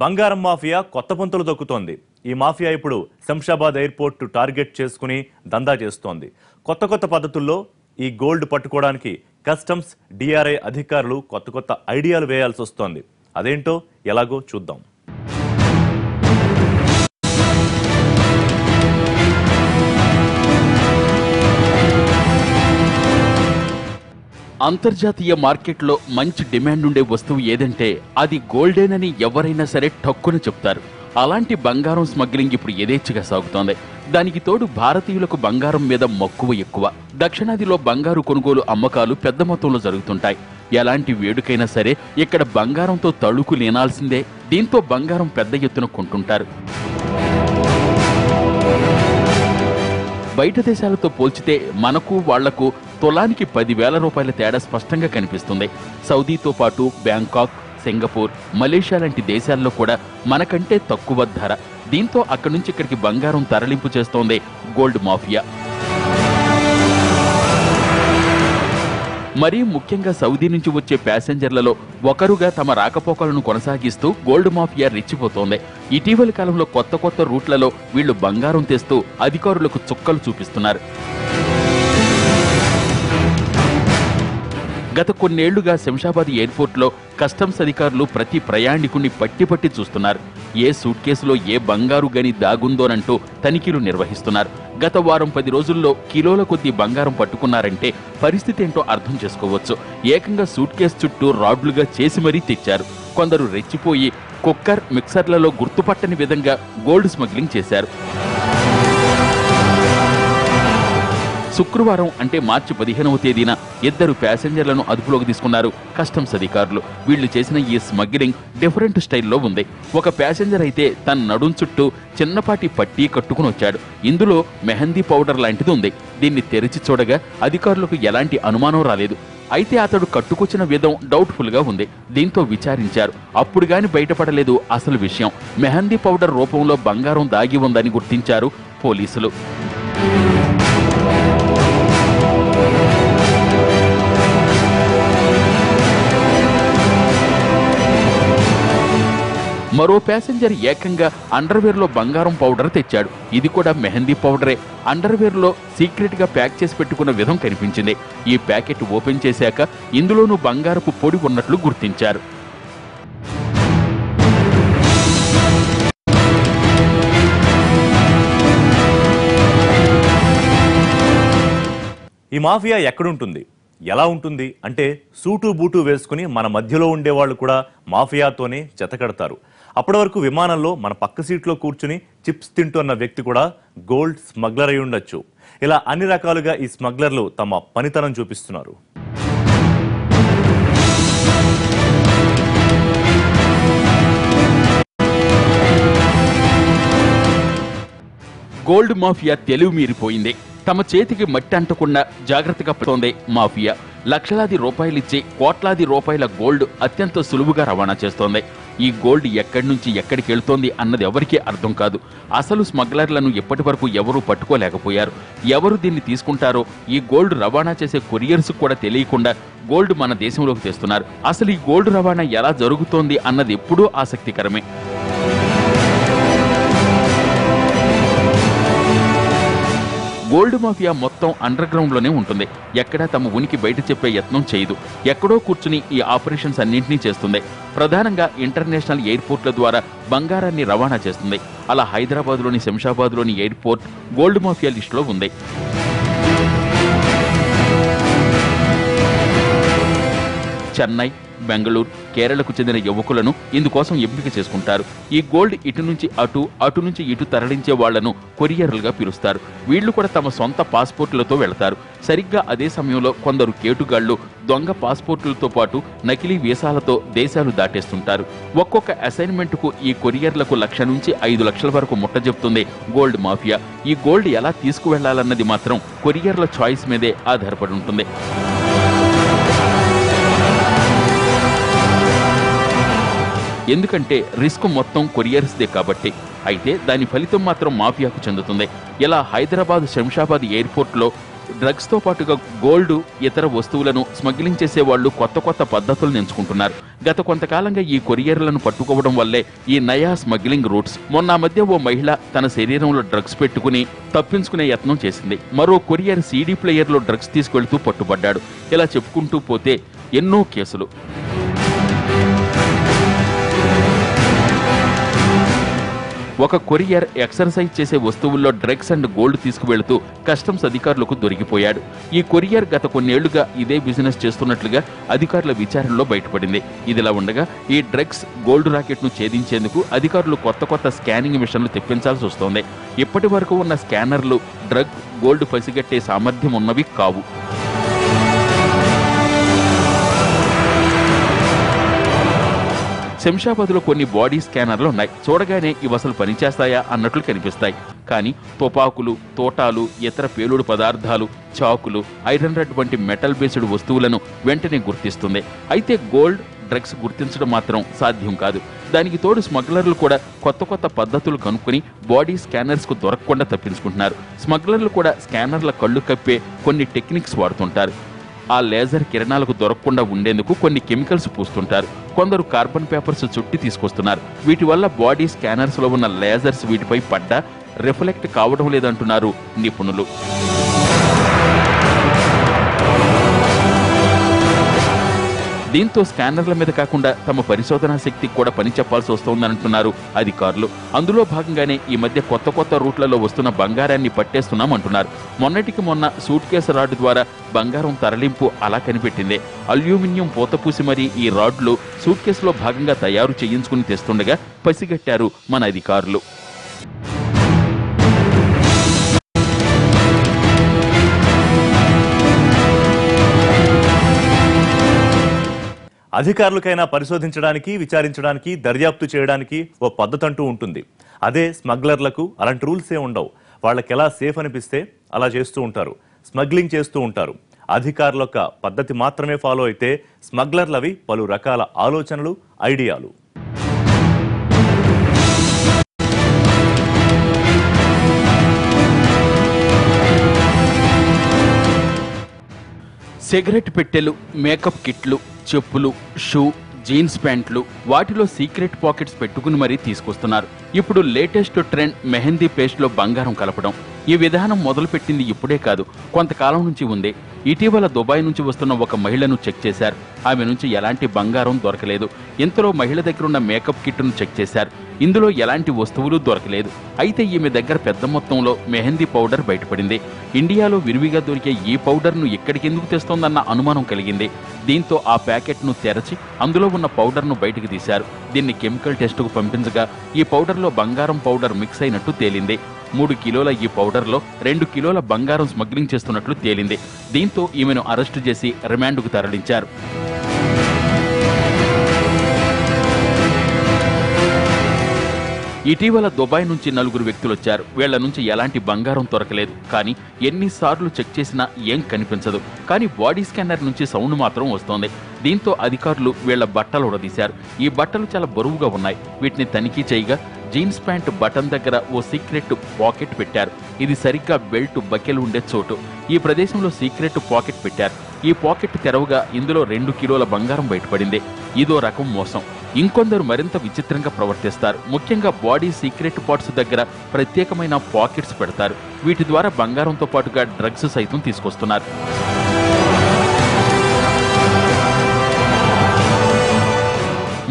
బంగారం మాఫియా కొత్త పంతులు దొక్కుతోంది. ఈ మాఫియా ఇప్పుడు శంషాబాద్ ఎయిర్పోర్ట్ టార్గెట్ చేసుకుని దందా చేస్తోంది. కొత్త కొత్త పద్ధతుల్లో ఈ గోల్డ్ పట్టుకోవడానికి కస్టమ్స్ డిఆర్ఐ అధికారులు కొత్త కొత్త ఐడియాలు వేయాల్సి వస్తోంది అదేంటో ఎలాగో చూద్దాం. అంతర్జాతీయ మార్కెట్లో మంచి డిమాండ్ ఉండే వస్తువు ఏదంటే అది గోల్డెన్ ఎవరైనా సరే ఠక్కున చెప్తారు. అలాంటి బంగారం స్మగ్లింగ్ ఇప్పుడు యథేచ్ఛగా సాగుతోంది. దానికి తోడు భారతీయులకు బంగారం మీద మక్కువ ఎక్కువ. దక్షిణాదిలో బంగారు కొనుగోలు అమ్మకాలు పెద్ద మొత్తంలో జరుగుతుంటాయి. ఎలాంటి వేడుకైనా సరే ఇక్కడ బంగారంతో తళుకు లేనాల్సిందే. దీంతో బంగారం పెద్ద ఎత్తున కొంటుంటారు. బయట దేశాలతో పోల్చితే మనకు వాళ్ళకు తులానికి పదివేల రూపాయల తేడా స్పష్టంగా కనిపిస్తుంది. సౌదీతో పాటు బ్యాంకాక్ సింగపూర్ మలేషియా లాంటి దేశాల్లో కూడా మనకంటే తక్కువ ధర. దీంతో అక్కడి నుంచి ఇక్కడికి బంగారం తరలింపు చేస్తోంది గోల్డ్ మాఫియా. మరీ ముఖ్యంగా సౌదీ నుంచి వచ్చే ప్యాసింజర్లలో ఒకరుగా తమ రాకపోకలను కొనసాగిస్తూ గోల్డ్ మాఫియా రెచ్చిపోతోంది. ఇటీవలి కాలంలో కొత్త కొత్త రూట్లలో వీళ్ళు బంగారం తెస్తూ అధికారులకు చుక్కలు చూపిస్తున్నారు. గత కొన్నేళ్ళుగా శంషాబాద్ ఎయిర్పోర్ట్లో కస్టమ్స్ అధికారులు ప్రతి ప్రయాణికుని పట్టి పట్టి చూస్తున్నారు. ఏ సూట్ కేసులో ఏ బంగారు గని దాగుందోనంటూ తనిఖీలు నిర్వహిస్తున్నారు. గత వారం పది రోజుల్లో కిలోల కొద్ది బంగారం పట్టుకున్నారంటే పరిస్థితి ఏంటో అర్థం చేసుకోవచ్చు. ఏకంగా సూట్ కేసు చుట్టూ రాడ్లుగా చేసి మరీ తెచ్చారు. కొందరు రెచ్చిపోయి కుక్కర్ మిక్సర్లలో గుర్తుపట్టని విధంగా గోల్డ్ స్మగ్లింగ్ చేశారు. శుక్రవారం అంటే మార్చి పదిహేనవ తేదీన ఇద్దరు ప్యాసింజర్లను అదుపులోకి తీసుకున్నారు కస్టమ్స్ అధికారులు. వీళ్ళు చేసిన ఈ స్మగ్లింగ్ డిఫరెంట్ స్టైల్లో ఉంది. ఒక ప్యాసింజర్ అయితే తన నడుం చుట్టూ చిన్నపాటి పట్టీ కట్టుకుని వచ్చాడు. ఇందులో మెహందీ పౌడర్ లాంటిది ఉంది. దీన్ని తెరిచి చూడగా అధికారులకు ఎలాంటి అనుమానం రాలేదు. అయితే అతడు కట్టుకొచ్చిన విధం డౌట్ఫుల్గా ఉంది. దీంతో విచారించారు. అప్పుడు గాని బయటపడలేదు అసలు విషయం. మెహందీ పౌడర్ రూపంలో బంగారం దాగి ఉందని గుర్తించారు పోలీసులు. మరో ప్యాసింజర్ ఏకంగా అండర్వేర్లో బంగారం పౌడర్ తెచ్చాడు. ఇది కూడా మెహందీ పౌడరే. అండర్వేర్లో సీక్రెట్గా ప్యాక్ చేసి పెట్టుకున్న విధం కనిపించింది. ఈ ప్యాకెట్ ఓపెన్ చేశాక ఇందులోనూ బంగారపు పొడి ఉన్నట్లు గుర్తించారు. ఈ మాఫియా ఎక్కడుంటుంది? ఎలా ఉంటుంది? అంటే సూటు బూటు వేసుకుని మన మధ్యలో ఉండేవాళ్ళు కూడా మాఫియాతోనే చెతకడతారు అప్పటి వరకు విమానంలో మన పక్క సీట్లో కూర్చుని చిప్స్ తింటున్న వ్యక్తి కూడా గోల్డ్ స్మగ్లర్ అయి ఉండొచ్చు. ఇలా అన్ని రకాలుగా ఈ స్మగ్లర్లు తమ పనితనం చూపిస్తున్నారు. గోల్డ్ మాఫియా తెలివి మీరిపోయింది. తమ చేతికి మట్టి అంటకుండా జాగ్రత్తగా పడుతోంది మాఫియా. లక్షలాది రూపాయలిచ్చి కోట్లాది రూపాయల గోల్డ్ అత్యంత సులువుగా రవాణా చేస్తోంది. ఈ గోల్డ్ ఎక్కడి నుంచి ఎక్కడికి వెళ్తోంది అన్నది ఎవరికీ అర్థం కాదు. అసలు స్మగ్లర్లను ఇప్పటి వరకు ఎవరూ పట్టుకోలేకపోయారు. ఎవరు దీన్ని తీసుకుంటారో ఈ గోల్డ్ రవాణా చేసే కొరియర్స్ కూడా తెలియకుండా గోల్డ్ మన దేశంలోకి తెస్తున్నారు. అసలు ఈ గోల్డ్ రవాణా ఎలా జరుగుతోంది అన్నది ఎప్పుడూ ఆసక్తికరమే. గోల్డ్ మాఫియా మొత్తం అండర్ గ్రౌండ్లోనే ఉంటుంది. ఎక్కడా తమ ఉనికి బయట చెప్పే యత్నం చేయదు. ఎక్కడో కూర్చుని ఈ ఆపరేషన్స్ అన్నింటినీ చేస్తుంది. ప్రధానంగా ఇంటర్నేషనల్ ఎయిర్పోర్ట్ల ద్వారా బంగారాన్ని రవాణా చేస్తుంది. అలా హైదరాబాద్లోని శంషాబాద్లోని ఎయిర్పోర్ట్ గోల్డ్ మాఫియా లిస్టులో ఉంది. చెన్నై బెంగళూరు కేరళకు చెందిన యువకులను ఇందుకోసం ఎంపిక చేసుకుంటారు. ఈ గోల్డ్ ఇటు నుంచి అటు అటు నుంచి ఇటు తరలించే వాళ్ళను కొరియర్లుగా పిలుస్తారు. వీళ్ళు కూడా తమ సొంత పాస్పోర్టులతో వెళతారు. సరిగ్గా అదే సమయంలో కొందరు కేటుగాళ్ళు దొంగ పాస్పోర్టులతో పాటు నకిలీ వీసాలతో దేశాలు దాటేస్తుంటారు. ఒక్కొక్క అసైన్మెంట్కు ఈ కొరియర్లకు లక్ష నుంచి ఐదు లక్షల వరకు ముట్ట చెబుతుంది గోల్డ్ మాఫియా. ఈ గోల్డ్ ఎలా తీసుకువెళ్ళాలన్నది మాత్రం కొరియర్ల చాయిస్ మీదే ఆధారపడి ఉంటుంది. ఎందుకంటే రిస్క్ మొత్తం కొరియర్స్దే కాబట్టి. అయితే దాని ఫలితం మాత్రం మాఫియాకు చెందుతుంది. ఇలా హైదరాబాద్ శంషాబాద్ ఎయిర్పోర్ట్లో డ్రగ్స్తో పాటుగా గోల్డ్ ఇతర వస్తువులను స్మగ్లింగ్ చేసే వాళ్ళు కొత్త కొత్త పద్ధతులను ఎంచుకుంటున్నారు గత కొంతకాలంగా ఈ కొరియర్లను పట్టుకోవడం వల్లే ఈ నయా స్మగ్లింగ్ రూట్స్ మొన్న మధ్య ఓ మహిళ తన శరీరంలో డ్రగ్స్ పెట్టుకుని తప్పించుకునే యత్నం చేసింది. మరో కొరియర్ సీడీ ప్లేయర్లో డ్రగ్స్ తీసుకెళ్తూ పట్టుబడ్డాడు. ఇలా చెప్పుకుంటూ పోతే ఎన్నో కేసులు. ఒక కొరియర్ ఎక్సర్సైజ్ చేసే వస్తువుల్లో డ్రగ్స్ అండ్ గోల్డ్ తీసుకువెళుతూ కస్టమ్స్ అధికారులకు దొరికిపోయాడు. ఈ కొరియర్ గత కొన్నేళ్ళుగా ఇదే బిజినెస్ చేస్తున్నట్లుగా అధికారుల విచారణలో బయటపడింది. ఇదిలా ఉండగా ఈ డ్రగ్స్ గోల్డ్ రాకెట్ను ఛేదించేందుకు అధికారులు కొత్త కొత్త స్కానింగ్ మిషన్లు తెప్పించాల్సి వస్తోంది. ఇప్పటి వరకు ఉన్న స్కానర్లు డ్రగ్ గోల్డ్ పసిగట్టే సామర్థ్యం ఉన్నవి కావు. శంషాబాద్లో కొన్ని బాడీ స్కానర్లు ఉన్నాయి. చూడగానే ఇవి అసలు పనిచేస్తాయా అన్నట్లు కనిపిస్తాయి. కానీ తుపాకులు తోటాలు ఇతర పేలుడు పదార్థాలు చాకులు ఐరన్ రెడ్ వంటి మెటల్ బేస్డ్ వస్తువులను వెంటనే గుర్తిస్తుంది. అయితే గోల్డ్ డ్రగ్స్ గుర్తించడం మాత్రం సాధ్యం కాదు. దానికి తోడు స్మగ్లర్లు కూడా కొత్త కొత్త పద్ధతులు కనుక్కొని బాడీ స్కానర్స్కు దొరకకుండా తప్పించుకుంటున్నారు. స్మగ్లర్లు కూడా స్కానర్ల కళ్ళు కప్పే కొన్ని టెక్నిక్స్ వాడుతుంటారు. ఆ లేజర్ కిరణాలకు దొరకకుండా ఉండేందుకు కొన్ని కెమికల్స్ పూస్తుంటారు. కొందరు కార్బన్ పేపర్స్ చుట్టి తీసుకొస్తున్నారు. వీటి వల్ల బాడీ స్కానర్స్లో ఉన్న లేజర్స్ వీటిపై పడ్డా రిఫ్లెక్ట్ కావడం లేదంటున్నారు నిపుణులు. దీంతో స్కానర్ల మీద కాకుండా తమ పరిశోధనా శక్తికి కూడా పని చెప్పాల్సి వస్తోందంటున్నారు అధికారులు. అందులో భాగంగానే ఈ మధ్య కొత్త కొత్త రూట్లలో వస్తున్న బంగారాన్ని పట్టేస్తున్నామంటున్నారు. మొన్నటికి మొన్న సూట్ కేసు రాడ్ ద్వారా బంగారం తరలింపు అలా కనిపెట్టింది. అల్యూమినియం పూతపూసి మరీ ఈ రాడ్లు సూట్ కేసులో భాగంగా తయారు చేయించుకుని తెస్తుండగా పసిగట్టారు మన అధికారులు. అధికారులకైనా పరిశోధించడానికి విచారించడానికి దర్యాప్తు చేయడానికి ఓ పద్ధతి అంటూ ఉంటుంది. అదే స్మగ్లర్లకు అలాంటి రూల్సే ఉండవు. వాళ్ళకి ఎలా సేఫ్ అనిపిస్తే అలా చేస్తూ ఉంటారు. స్మగ్లింగ్ చేస్తూ ఉంటారు. అధికారుల యొక్క పద్ధతి మాత్రమే ఫాలో అయితే స్మగ్లర్లవి పలు రకాల ఆలోచనలు ఐడియాలు. సిగరెట్ పెట్టెలు మేకప్ కిట్లు చెప్పులు షూ జీన్స్ ప్యాంట్లు వాటిలో సీక్రెట్ పాకెట్స్ పెట్టుకుని మరీ తీసుకొస్తున్నారు. ఇప్పుడు లేటెస్ట్ ట్రెండ్ మెహందీ పేస్ట్లో బంగారం కలపడం. ఈ విధానం మొదలుపెట్టింది ఇప్పుడే కాదు కొంతకాలం నుంచి ఉంది. ఇటీవల దుబాయ్ నుంచి వస్తున్న ఒక మహిళను చెక్ చేశారు. ఆమె నుంచి ఎలాంటి బంగారం దొరకలేదు. ఇంతలో మహిళ దగ్గర ఉన్న మేకప్ కిట్ను చెక్ చేశారు. ఇందులో ఎలాంటి వస్తువులు దొరకలేదు. అయితే ఈమె దగ్గర పెద్ద మొత్తంలో మెహందీ పౌడర్ బయటపడింది. ఇండియాలో విరివిగా దొరికే ఈ పౌడర్ను ఎక్కడికెందుకు తెస్తోందన్న అనుమానం కలిగింది. దీంతో ఆ ప్యాకెట్ను తెరచి అందులో ఉన్న పౌడర్ను బయటకు తీశారు. దీన్ని కెమికల్ టెస్టుకు పంపించగా ఈ పౌడర్లో బంగారం పౌడర్ మిక్స్ అయినట్టు తేలింది. మూడు కిలోల ఈ పౌడర్లో రెండు కిలోల బంగారం స్మగ్లింగ్ చేస్తున్నట్లు తేలింది. దీంతో ఈమెను అరెస్టు చేసి రిమాండ్కు తరలించారు. ఇటీవల దుబాయ్ నుంచి నలుగురు వ్యక్తులు వచ్చారు. వీళ్ళ నుంచి ఎలాంటి బంగారం దొరకలేదు. కానీ ఎన్నిసార్లు చెక్ చేసినా ఏం కనిపించదు. కానీ బాడీ స్కానర్ నుంచి సౌండ్ మాత్రం వస్తోంది. దీంతో అధికారులు వీళ్ళ బట్టలు ఉడదీశారు ఈ బట్టలు చాలా బరువుగా ఉన్నాయి. వీటిని తనిఖీ చేయగా జీన్స్ ప్యాంట్ బటన్ దగ్గర ఓ సీక్రెట్ పాకెట్ పెట్టారు. ఇది సరిగ్గా బెల్ట్ బకెలు ఉండే చోటు. ఈ ప్రదేశంలో సీక్రెట్ పాకెట్ పెట్టారు. ఈ పాకెట్ తెరవగా ఇందులో రెండు కిలోల బంగారం బయటపడింది. ఇదో రకం మోసం. ఇంకొందరు మరింత విచిత్రంగా ప్రవర్తిస్తారు. ముఖ్యంగా బాడీ సీక్రెట్ పార్ట్స్ దగ్గర ప్రత్యేకమైన పాకెట్స్ పెడతారు. వీటి ద్వారా బంగారంతో పాటుగా డ్రగ్స్ సైతం తీసుకొస్తున్నారు.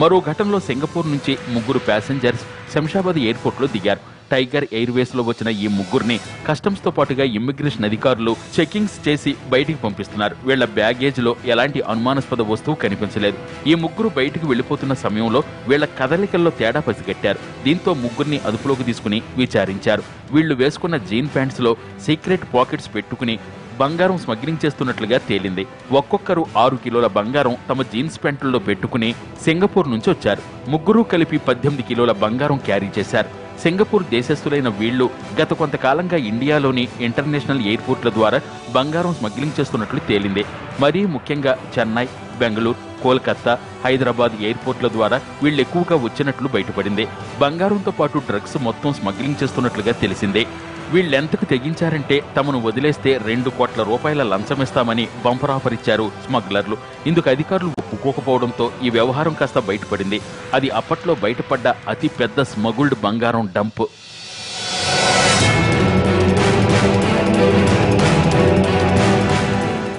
మరో ఘటనలో సింగపూర్ నుంచి ముగ్గురు ప్యాసింజర్స్ శంషాబాద్ ఎయిర్పోర్ట్లో దిగారు. టైగర్ ఎయిర్వేస్లో వచ్చిన ఈ ముగ్గురిని కస్టమ్స్తో పాటుగా ఇమ్మిగ్రేషన్ అధికారులు చెకింగ్స్ చేసి బయటికి పంపిస్తున్నారు. వీళ్ళ బ్యాగేజ్లో ఎలాంటి అనుమానాస్పద వస్తువు కనిపించలేదు. ఈ ముగ్గురు బయటికి వెళ్ళిపోతున్న సమయంలో వీళ్ళ కదలికల్లో తేడా పసిగట్టారు. దీంతో ముగ్గురిని అదుపులోకి తీసుకుని విచారించారు. వీళ్ళు వేసుకున్న జీన్ ప్యాంట్స్లో సీక్రెట్ పాకెట్స్ పెట్టుకుని బంగారం స్మగ్లింగ్ చేస్తున్నట్లుగా తేలింది. ఒక్కొక్కరు ఆరు కిలోల బంగారం తమ జీన్స్ ప్యాంటుల్లో పెట్టుకుని సింగపూర్ నుంచి వచ్చారు. ముగ్గురు కలిపి పద్దెనిమిది కిలోల బంగారం క్యారీ చేశారు. సింగపూర్ దేశస్థులైన వీళ్ళు గత కొంతకాలంగా ఇండియాలోని ఇంటర్నేషనల్ ఎయిర్పోర్ట్ల ద్వారా బంగారం స్మగ్లింగ్ చేస్తున్నట్లు తేలింది. మరీ ముఖ్యంగా చెన్నై బెంగళూరు కోల్కత్తా హైదరాబాద్ ఎయిర్పోర్ట్ల ద్వారా వీళ్ళు ఎక్కువగా వచ్చినట్లు బయటపడింది. బంగారంతో పాటు డ్రగ్స్ మొత్తం స్మగ్లింగ్ చేస్తున్నట్లుగా తెలిసిందే. వీళ్ళెంతకు తెగించారంటే తమను వదిలేస్తే రెండు కోట్ల రూపాయల లంచమిస్తామని బంపర్ ఆఫర్ ఇచ్చారు స్మగ్లర్లు. ఇందుకు అధికారులు ఒప్పుకోకపోవడంతో ఈ వ్యవహారం కాస్త బయటపడింది. అది అప్పట్లో బయటపడ్డ అతి పెద్ద స్మగుల్డ్ బంగారం డంప్.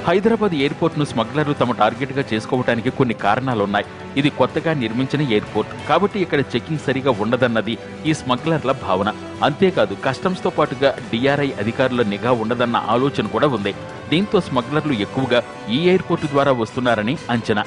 హైదరాబాద్ ఎయిర్పోర్ట్ను స్మగ్లర్లు తమ టార్గెట్గా చేసుకోవడానికి కొన్ని కారణాలున్నాయి. ఇది కొత్తగా నిర్మించిన ఎయిర్పోర్ట్. కాబట్టి ఇక్కడ చెకింగ్ సరిగా ఉండదన్నది ఈ స్మగ్లర్ల భావన. అంతేకాదు కస్టమ్స్తో పాటుగా డిఆర్ఐ అధికారుల నిఘా ఉండదన్న ఆలోచన కూడా ఉంది. దీంతో స్మగ్లర్లు ఎక్కువగా ఈ ఎయిర్పోర్టు ద్వారా వస్తున్నారని అంచనా.